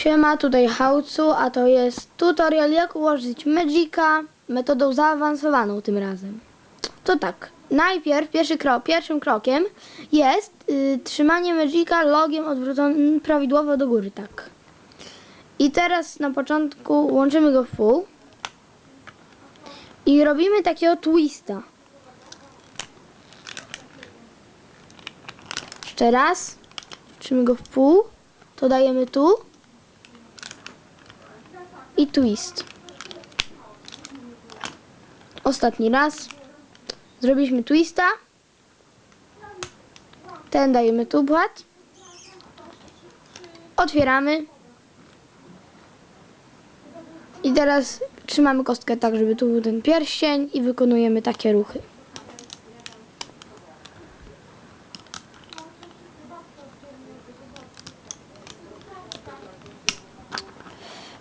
Siema, tutaj Hałcu, a to jest tutorial jak ułożyć Magica metodą zaawansowaną tym razem. To tak, najpierw pierwszy krok, pierwszym krokiem jest y, trzymanie Magica logiem odwróconym prawidłowo do góry, tak. I teraz na początku łączymy go w pół i robimy takiego twista. Jeszcze raz, trzymamy go w pół, to dajemy tu i twist. Ostatni raz. Zrobiliśmy twista. Ten dajemy tu płat. Otwieramy. I teraz trzymamy kostkę tak, żeby tu był ten pierścień i wykonujemy takie ruchy.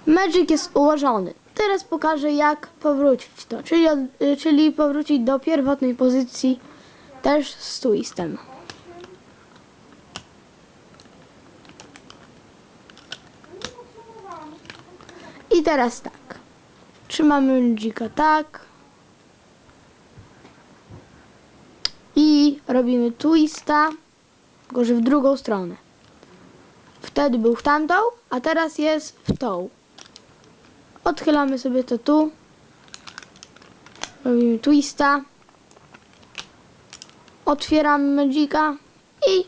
Magic jest ułożony. Teraz pokażę jak powrócić to, czyli, y, czyli powrócić do pierwotnej pozycji też z twistem. I teraz tak. Trzymamy Magica tak. I robimy twista, tylko że w drugą stronę. Wtedy był w tamtą, a teraz jest w tą. Odchylamy sobie to tu. Robimy twista. Otwieramy Magica i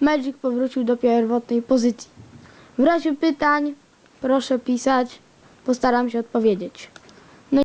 Magic powrócił do pierwotnej pozycji. W razie pytań proszę pisać. Postaram się odpowiedzieć.